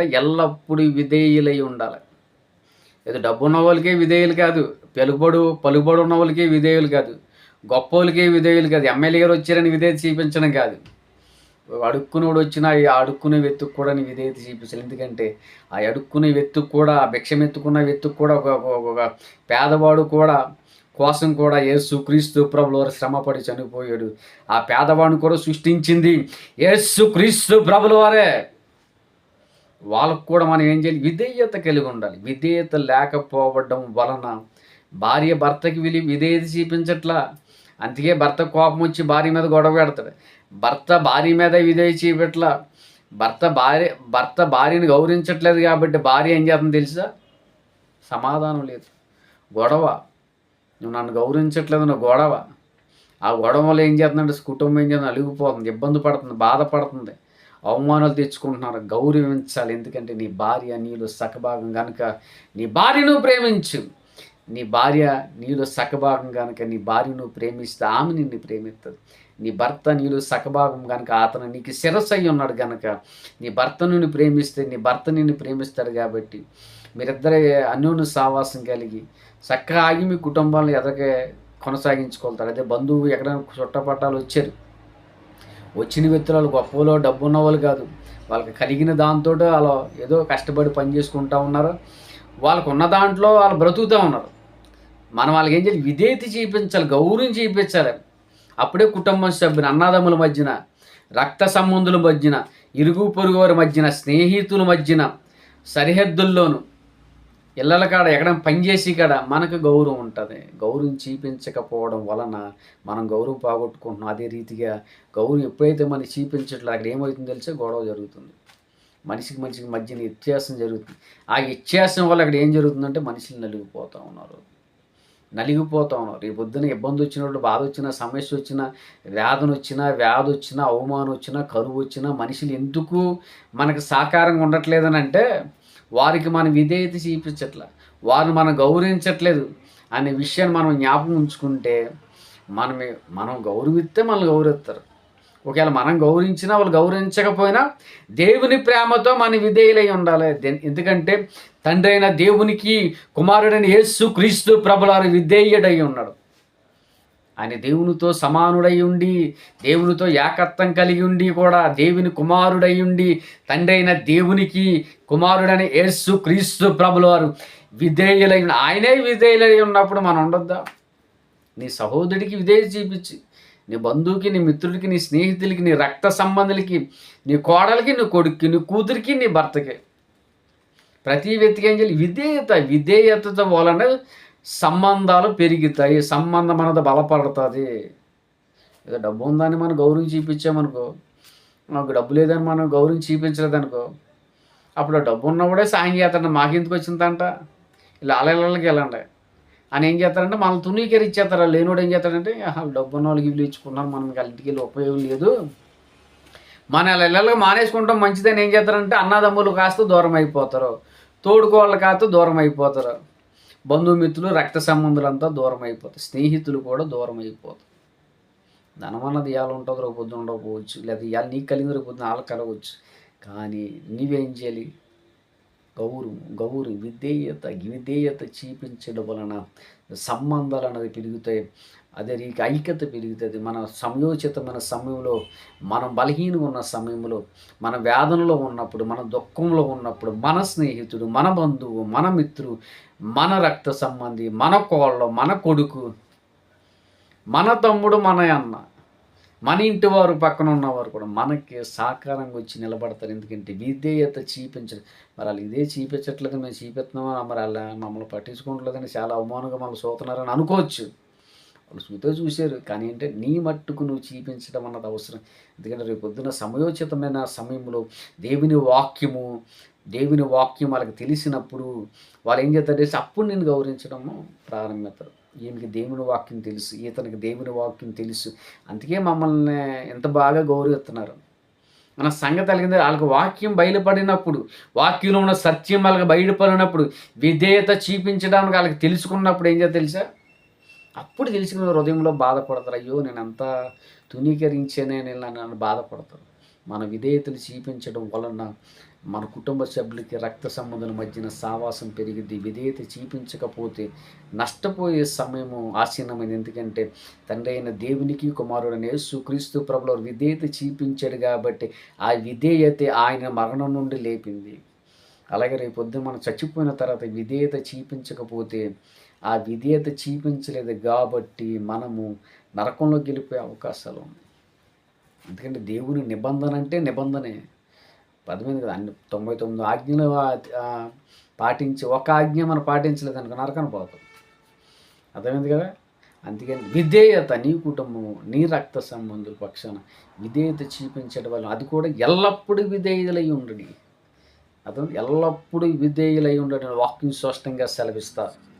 ఎల్లప్పుడూ విధేయులై ఉండాలి. ఏదో డబ్బు ఉన్న వాళ్ళకే విధేయులు కాదు పెలుబడు పలుబడు ఉన్న వాళ్ళకే విధేయులు కాదు గొప్ప వాళ్ళకే విధేయులు కాదు ఎమ్మెల్యే గారు వచ్చారని విధేయత చూపించడం కాదు. అడుక్కునోడు వచ్చినా ఈ అడుక్కునే వెతుకు కూడా నీ విధేయత చూపించాలి. ఎందుకంటే ఆ అడుక్కునే వెతుకు కూడా ఆ భిక్షం ఎత్తుకున్న వెతుకు కూడా ఒక ఒక- ఒక పేదవాడు కూడా కోసం కూడా యేసు క్రీస్తు ప్రభుల వారు శ్రమపడి చనిపోయాడు. ఆ పేదవాడిని కూడా సృష్టించింది యేసు క్రీస్తు ప్రభుల వారే. వాళ్ళకు కూడా మనం ఏం చేయాలి? విధేయత కలిగి ఉండాలి. విధేయత లేకపోవడం వలన భార్య భర్తకి విలి విధేయత చూపించట్లా. అందుకే భర్త కోపం వచ్చి భార్య మీద గొడవ పెడతాడు. భర్త భార్య మీద విధేయ చూపెట్లా భర్త భార్య భర్త భార్యని గౌరవించట్లేదు కాబట్టి భార్య ఏం చేస్తుంది తెలుసా? సమాధానం లేదు. గొడవ. నువ్వు నన్ను గౌరవించట్లేదు నువ్వు గొడవ. ఆ గొడవ వల్ల ఏం చేస్తుందంటే కుటుంబం ఏం చేస్తుంది అలిగిపోతుంది ఇబ్బంది పడుతుంది బాధపడుతుంది. అవమానాలు తెచ్చుకుంటున్నారు గౌరవించాలి. ఎందుకంటే నీ భార్య నీలో సకభాగం కనుక నీ భార్యను ప్రేమించు. నీ భార్య నీలో సకభాగం కనుక నీ భార్య నువ్వు ప్రేమిస్తే ఆమె నిన్ను ప్రేమిస్తుంది నీ భర్త నీలో సకభాగం కనుక అతను నీకు శిరస్సు అయి ఉన్నాడు కనుక నీ భర్త నిన్ను ప్రేమిస్తే నీ భర్త నిన్ను ప్రేమిస్తాడు కాబట్టి మీరిద్దరే అన్యోన్య సావాసం కలిగి చక్కగా ఆగి మీ కుటుంబాలను ఎదగే కొనసాగించుకోగలుగుతారు. అదే బంధువు ఎక్కడైనా చుట్టపట్టాలు వచ్చారు. వచ్చిన వ్యక్తులు గొప్పలో డబ్బు ఉన్నవాళ్ళు కాదు. వాళ్ళకి కలిగిన దాంతో అలా ఏదో కష్టపడి పని చేసుకుంటా ఉన్నారు. వాళ్ళకు ఉన్న దాంట్లో వాళ్ళు బ్రతుకుతూ ఉన్నారు. మనం వాళ్ళకి ఏం చేయాలి? విధేయత చూపించాలి గౌరవం చూపించాలి. అప్పుడే కుటుంబం సభ్యులు అన్నదమ్ముల మధ్యన రక్త సంబంధుల మధ్యన ఇరుగు పొరుగు వారి మధ్యన స్నేహితుల మధ్యన సరిహద్దుల్లోనూ ఇళ్ళల కాడ ఎక్కడ పనిచేసి కాడ మనకు గౌరవం ఉంటుంది. గౌరవం చూపించకపోవడం వలన మనం గౌరవం పోగొట్టుకుంటున్నాం. అదే రీతిగా గౌరవం ఎప్పుడైతే మనం చూపించట్లేదు అక్కడ ఏమవుతుందో తెలిసే? గొడవ జరుగుతుంది. మనిషికి మనిషికి మధ్యన వ్యత్యాసం జరుగుతుంది. ఆ వ్యత్యాసం వల్ల అక్కడ ఏం జరుగుతుందంటే మనుషులు నలిగిపోతూ ఉన్నారు. నలిగిపోతూ ఉన్నారు. రేపు పొద్దున ఇబ్బంది వచ్చినప్పుడు బాధ వచ్చినా సమస్య వచ్చినా వ్యాధన వచ్చినా వ్యాధి వచ్చినా అవమానం వచ్చినా కరువు వచ్చినా మనుషులు ఎందుకు మనకు సాకారంగా ఉండట్లేదని అంటే వారికి మనం విధేయత చూపించట్ల వారిని మనం గౌరవించట్లేదు అనే విషయాన్ని మనం జ్ఞాపకం ఉంచుకుంటే మనమే మనం గౌరవిస్తే మనల్ని గౌరవిస్తారు. ఒకవేళ మనం గౌరవించినా వాళ్ళు గౌరవించకపోయినా దేవుని ప్రేమతో మన విధేయులై ఉండాలి. ఎందుకంటే తండ్రి అయిన దేవునికి కుమారుడైన యేసు క్రీస్తు ప్రభులారు విధేయుడై ఉన్నాడు. ఆయన దేవునితో సమానుడై ఉండి దేవునితో ఏకత్వం కలిగి ఉండి కూడా దేవుని కుమారుడై ఉండి తండ్రి అయిన దేవునికి కుమారుడైన యేసు క్రీస్తు ప్రభుల వారు విధేయులై ఆయనే విధేయులై ఉన్నప్పుడు మనం ఉండొద్దా? నీ సహోదరుడికి విధేయ చూపించి నీ బంధువుకి నీ మిత్రుడికి నీ స్నేహితులకి నీ రక్త సంబంధులకి నీ కోడలకి నీ కొడుక్కి నీ కూతురికి నీ భర్తకి. ప్రతి వ్యక్తికి ఏం చేయాలి? విధేయత విధేయతతో వలన సంబంధాలు పెరుగుతాయి సంబంధం అనేది బలపడుతుంది. ఏదో డబ్బు ఉందని మనం గౌరవం చూపించామనుకో మాకు డబ్బు లేదని మనం గౌరవం చూపించలేదనుకో అప్పుడు డబ్బు ఉన్నప్పుడే సాయం చేస్తాడు మాకెందుకు వచ్చిందంట? ఇలా వెళ్ళండి. అని ఏం చేస్తారంటే మనల్ని తునీకరి ఇచ్చేస్తారు లేనోడు ఏం చేస్తాడంటే డబ్బు ఉన్న వాళ్ళకి ఇల్లు ఇచ్చుకున్నారు మనం ఇంటికి వెళ్ళి ఉపయోగం లేదు. మన ఇళ్ళకి మానేసుకుంటాం మంచిదని ఏం చేస్తారంటే అన్నదమ్ములు కాస్త దూరం అయిపోతారు. తోడుకోళ్ళు కాస్త దూరం అయిపోతారు. బంధుమిత్రులు రక్త సంబంధులంతా దూరం అయిపోతాయి స్నేహితులు కూడా దూరం అయిపోతారు ధనం అన్నది ఇవాళ ఉంటుంది రేపు పొద్దున ఉండకపోవచ్చు. లేదా ఇవాళ నీకు కలిగింది రేపు పొద్దున వాళ్ళకి కలగవచ్చు. కానీ నీవేం చేయాలి? గౌరు గౌరు విధేయత విధేయత చూపించడం వలన సంబంధాలు అనేది పెరుగుతాయి. అదే రీతి ఐక్యత పెరుగుతుంది. మన సమయోచితమైన సమయంలో మనం బలహీనంగా ఉన్న సమయంలో మన వేదనలో ఉన్నప్పుడు మన దుఃఖంలో ఉన్నప్పుడు మన స్నేహితుడు మన బంధువు మన మిత్రుడు మన రక్త సంబంధి మన కోళ్ళ మన కొడుకు మన తమ్ముడు మన అన్న మన ఇంటి వారు పక్కన ఉన్నవారు కూడా మనకి సాకారంగా వచ్చి నిలబడతారు. ఎందుకంటే విధేయత చూపించడం మరి వాళ్ళు ఇదే చూపించట్లేదు మేము చూపిస్తున్నామా? మరి అలా మమ్మల్ని పట్టించుకోవట్లేదని చాలా అవమానంగా మమ్మల్ని చూస్తున్నారని అనుకోవచ్చు. వాళ్ళు చూతో చూశారు. కానీ ఏంటంటే నీ మట్టుకు నువ్వు చూపించడం అన్నది అవసరం. ఎందుకంటే రేపు పొద్దున సమయోచితమైన సమయంలో దేవుని వాక్యము దేవుని వాక్యం వాళ్ళకి తెలిసినప్పుడు వాళ్ళు ఏం చేస్తారు అప్పుడు నేను గౌరవించడము ప్రారంభిస్తారు ఈయనకి దేవుని వాక్యం తెలుసు ఈతనికి దేవుని వాక్యం తెలుసు. అందుకే మమ్మల్ని ఎంత బాగా గౌరవిస్తున్నారు. మన సంగతి కలిగింది వాళ్ళకి వాక్యం బయలుపడినప్పుడు వాక్యంలో ఉన్న సత్యం వాళ్ళకి బయలుపడినప్పుడు విధేయత చూపించడానికి వాళ్ళకి తెలుసుకున్నప్పుడు ఏం చేయాలి తెలుసా? అప్పుడు తెలుసుకున్న హృదయంలో బాధపడతారు. అయ్యో నేను అంత తునీకరించేనే నేను నన్ను బాధపడతారు. మన విధేయతలు చూపించడం వలన మన కుటుంబ సభ్యులకి రక్త సంబంధుల మధ్యన సావాసం పెరిగింది విధేయత చూపించకపోతే నష్టపోయే సమయము ఆసీనమైంది ఎందుకంటే తండ్రి అయిన దేవునికి కుమారుడైన యేసుక్రీస్తు ప్రభులో విధేయత చూపించాడు కాబట్టి ఆ విధేయత ఆయన మరణం నుండి లేపింది. అలాగే రేపు పొద్దున మనం చచ్చిపోయిన తర్వాత విధేయత చూపించకపోతే ఆ విధేయత చూపించలేదు కాబట్టి మనము నరకంలో గెలిపోయే అవకాశాలు ఉన్నాయి. ఎందుకంటే దేవుని నిబంధన అంటే నిబంధనే. పదమైంది కదా అన్ని తొంభై తొమ్మిది ఆజ్ఞలు పాటించి ఒక ఆజ్ఞ మనం పాటించలేదు అనుకో నరకన పోతుంది. అర్థమైంది కదా? అందుకని విధేయత నీ కుటుంబము నీ రక్త సంబంధుల పక్షాన విధేయత చూపించడం వల్ల అది కూడా ఎల్లప్పుడూ విధేయులై ఉండడి. అర్థం ఎల్లప్పుడూ విధేయులై ఉండడం వాక్యం స్పష్టంగా సెలవిస్తారు.